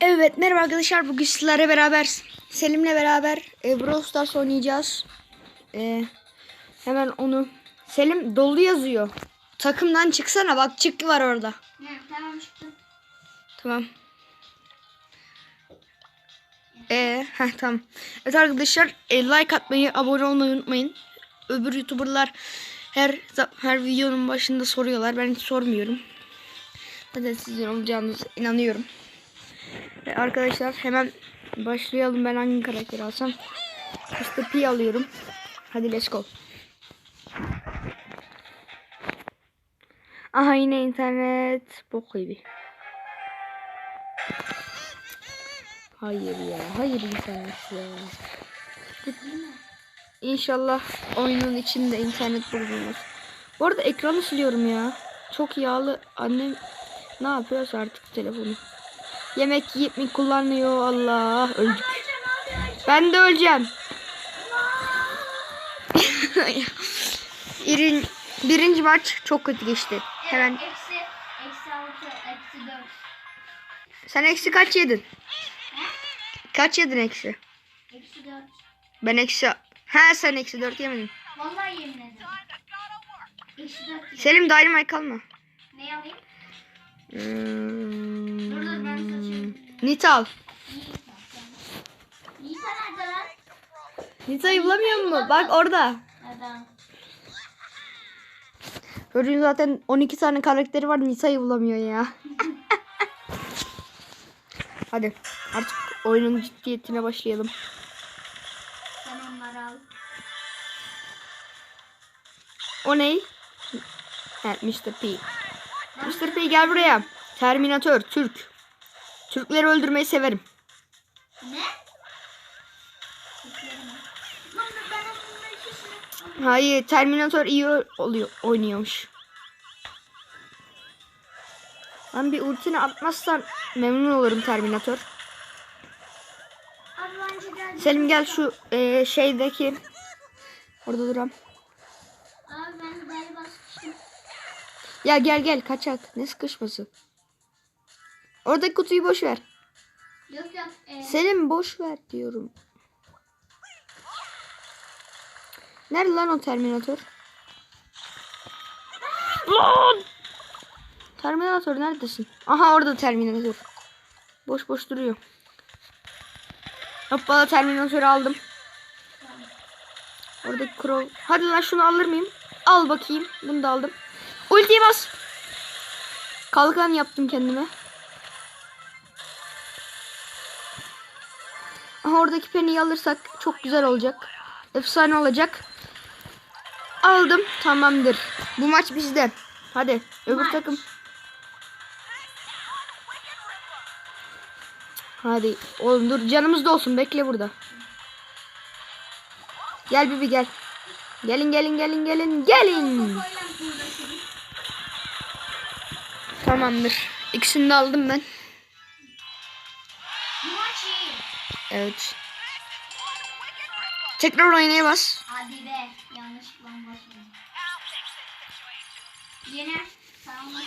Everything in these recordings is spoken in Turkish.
Evet merhaba arkadaşlar bugün sizlerle beraber Selim'le beraber e, Brawl Stars oynayacağız. E, hemen onu Selim dolu yazıyor. Takımdan çıksana bak çık var orada. Tamam çıktım. Tamam. Ee, heh, tamam. Evet arkadaşlar e, like atmayı, abone olmayı unutmayın. Öbür YouTuber'lar her her videonun başında soruyorlar. Ben hiç sormuyorum. Zaten sizin olacağınıza inanıyorum. Ve arkadaşlar hemen başlayalım. Ben hangi karakteri alsam? Mr. P alıyorum. Hadi let's go. Aha yine internet bok gibi. Hayır ya. Hayır internet ya. İnşallah oyunun içinde internet bozulmaz. Bu arada ekranı siliyorum ya. Çok yağlı. Annem ne yapıyorsa artık telefonu. Yemek yiyip mi kullanıyor Allah öldük. Ben de öleceğim. İrin, birinci maç çok kötü geçti. Hemen Eksi, eksi altı, eksi dört. sen eksi kaç yedin? Kaç yedin eksi? Eksi dört. Ben eksi... Ha sen eksi dört yemedin. Vallahi yemin ederim. Eksi dört. yedim. Selim Dynamite alma. Ne alayım? Hmm, Nita al. Nisa nerede lan? Nita'yı bulamıyor mu? Bak orada. Adam. Çocuğun zaten 12 tane karakteri var. Nita'yı bulamıyor ya. Hadi artık oyunun ciddiyetine başlayalım. Sen onları al. O ne? Evet Mr. P. Mr. P gel buraya. Terminator Türk. Türkleri öldürmeyi severim. Ne? Hayır Terminator iyi oluyor oynuyormuş. Ben bir ultini atmazsan memnun olurum Terminator. Selim gel şu e, şeydeki orada duram. Ya gel gel kaçak. Ne sıkışması? Oradaki kutuyu boş ver. Yok yok. E, Selim boş ver diyorum. Nerede lan o Terminator? Lan! Terminator neredesin? Aha orada Terminator. Boş boş duruyor. Hoppala Terminator'u aldım. Oradaki Crow. Hadi lan şunu alır mıyım? Al bakayım. Bunu da aldım. Ultiyi bas. Kalkan yaptım kendime. Aha oradaki Penny'yi alırsak çok güzel olacak. Efsane olacak. Aldım. Tamamdır. Bu maç bizde. Hadi öbür Maç. takım. Hadi oğlum dur canımız da olsun bekle burada. Gel Bibi gel. Gelin gelin gelin gelin gelin. Tamamdır. İkisini de aldım ben. Evet. Tekrar oynaya bas. Hadi be. Yanlışlıkla basmadım. Yener. Tamam.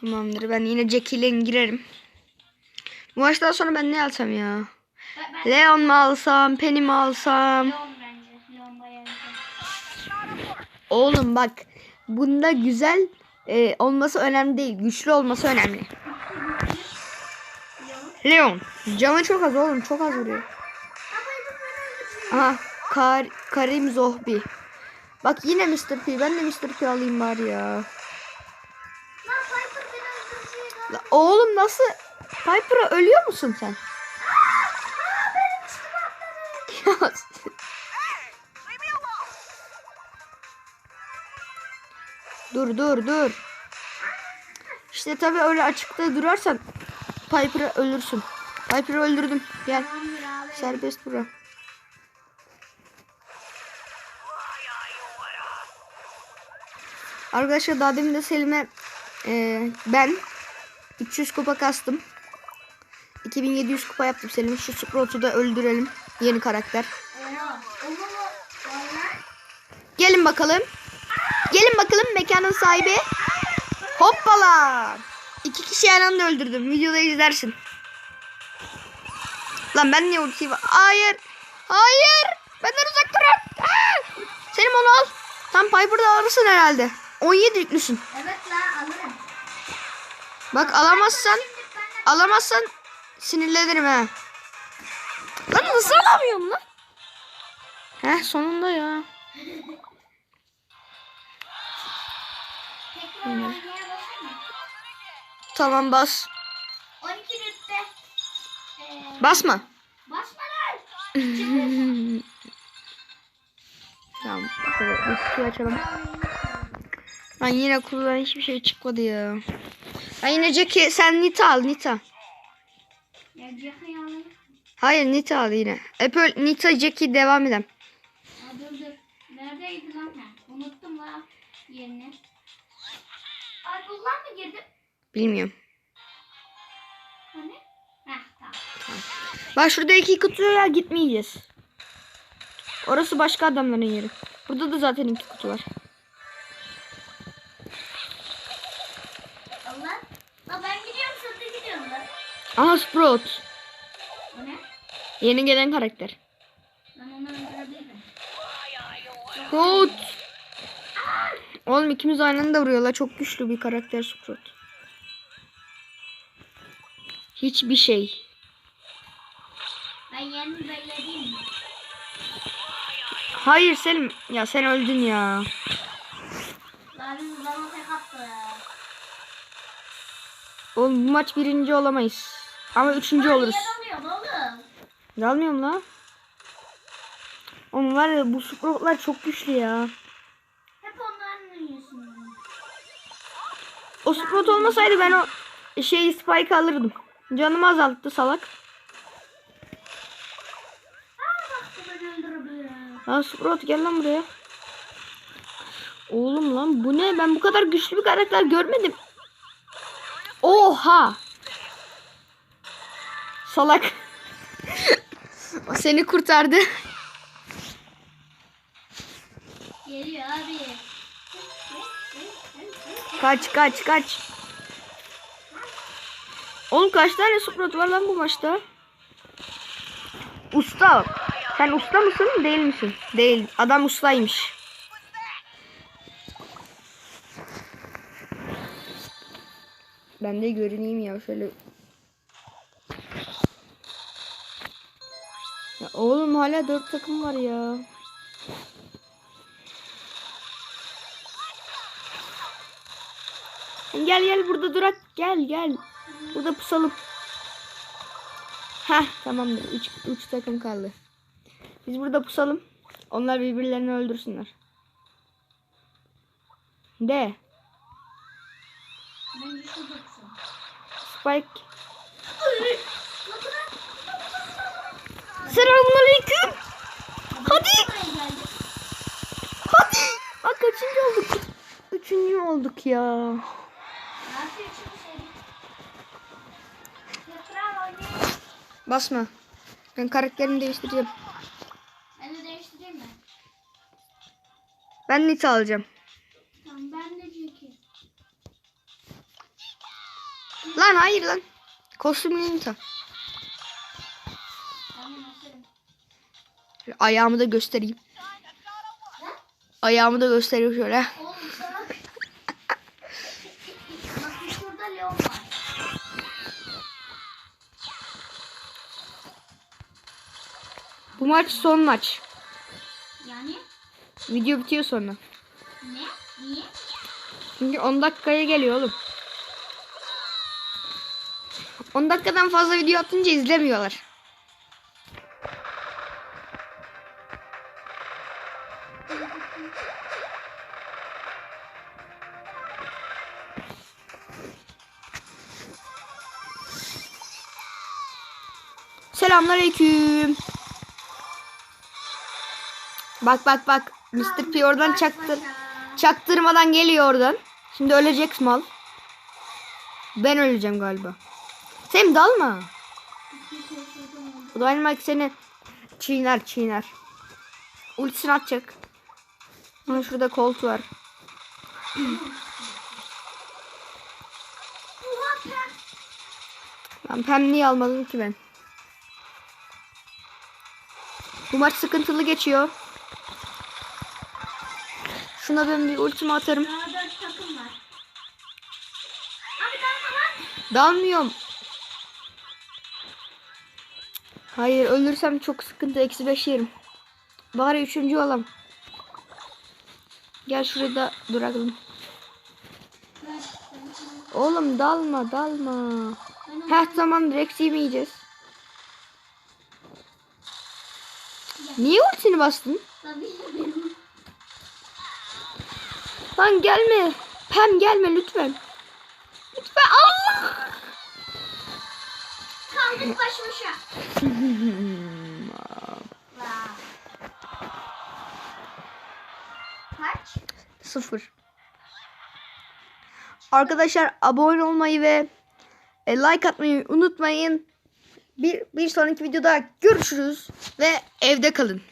Tamamdır. Ben yine Jackie ile girerim. Bu maçtan sonra ben ne alsam ya? Ben, ben Leon mu alsam, Penny mi alsam? Leon bence. Leon bayağı güzel. Oğlum bak bunda güzel e, olması önemli değil. Güçlü olması önemli. Leon. Canı çok az oğlum. Çok az vuruyor. Aha. Kar, Karim Zohbi. Bak yine Mr. P. Ben de Mr. P alayım bari ya. La, oğlum nasıl? Piper'a ölüyor musun sen? Dur dur dur. İşte tabii öyle açıkta durarsan Piper'ı ölürsün. Piper'ı öldürdüm. Gel. Serbest bura. Arkadaşlar daha demin de Selim'e e, ben 300 kupa kastım. 2700 kupa yaptım Selim. Şu Sprout'u da öldürelim. Yeni karakter. Gelin bakalım. Gelin bakalım mekanın sahibi. Hoppala. İki kişi aynı anda öldürdüm. Videoda izlersin. Lan ben niye ultiyi? Hayır. Hayır. Benden uzak durun. Aa! Selim onu al. Tam Piper'da alırsın herhalde. 17 yüklüsün. Evet la alırım. Bak alamazsan alamazsan sinirlenirim ha. Lan nasıl alamıyorum lan? Heh sonunda ya. tekrar? Tamam bas. 12 rütbe. Ee, Basma. basma lan. Tamam. Şöyle eskiyi açalım. Lan yine kullan hiçbir şey çıkmadı ya. Ben yine Jackie sen Nita al Nita. Ya Jack'i alayım. Hayır Nita al yine. Apple Nita Jackie devam edelim. Aa, dur dur. Neredeydi lan ben? Unuttum la yerini. Ay kullan mı girdim? Bilmiyorum. Bak şurada iki kutuya gitmeyeceğiz. Orası başka adamların yeri. Burada da zaten iki kutu var. Allah. La ben gidiyorum sen de gidiyorsun lan. Aha Sprout. O ne? Yeni gelen karakter. Ben onu öldürebilirim. Sprout. Oğlum ikimiz aynı anda vuruyorlar. Çok güçlü bir karakter Sprout. Hiçbir şey. Ben yerini belirleyeyim mi? Hayır Selim. Ya sen öldün ya. La biz bana tek attı. Oğlum bu maç birinci olamayız. Ama üçüncü oluruz. Niye dalıyorsun oğlum? Dalmıyorum la. Oğlum var ya bu Sprout'lar çok güçlü ya. Hep onların yiyorsun. O Sprout olmasaydı ben o şey Spike alırdım. Canımı azalttı salak. Lan Sprout gel lan buraya. Oğlum lan bu ne? Ben bu kadar güçlü bir karakter görmedim. Oha. Salak. seni kurtardı. Geliyor abi. Kaç kaç kaç. Oğlum kaç tane Sprout var lan bu maçta? Usta. Sen usta mısın değil misin? Değil. Adam ustaymış. Ben de görüneyim ya şöyle. Ya oğlum hala dört takım var ya. Gel gel burada durak. Gel gel. Burada pusalım. Heh tamamdır. Üç, üç takım kaldı. Biz burada pusalım. Onlar birbirlerini öldürsünler. De. Spike. Selamünaleyküm. Hadi. Hadi. Bak kaçıncı olduk? Üçüncü olduk ya. Basma. Ben karakterimi değiştireceğim. Ben de değiştireyim mi? Ben Nita alacağım. Tamam ben de Jack'i. Lan hayır lan. Kostümlü Nita. Ayağımı da göstereyim. Ayağımı da göstereyim şöyle. Oğlum Bu maç son maç. Yani Video bitiyor sonra. ne? Niye? Çünkü 10 dakikaya geliyor oğlum. 10 dakikadan fazla video atınca izlemiyorlar. Selamünaleyküm. Bak bak bak. Mr. P oradan çaktır. Çaktırmadan geliyor oradan. Şimdi ölecek mal. Ben öleceğim galiba. Sen dalma. Dynamite seni çiğner çiğner. Ultisini atacak. Ama şurada Colt var. Ben Pem niye almadım ki ben? Bu maç sıkıntılı geçiyor. Şuna ben bir ultimi atarım. Dalmıyorum. Hayır ölürsem çok sıkıntı. Eksi beş yerim. Bari üçüncü olam. Gel şurada ben- Oğlum dalma dalma. Her zaman Rex'i mi yiyeceğiz? Niye ultini bastın? Tabii. Lan gelme. Pem gelme lütfen. Lütfen Allah. Kaldık baş başa. Kaç? Sıfır. Arkadaşlar abone olmayı ve e, like atmayı unutmayın. Bir, bir sonraki videoda görüşürüz ve evde kalın.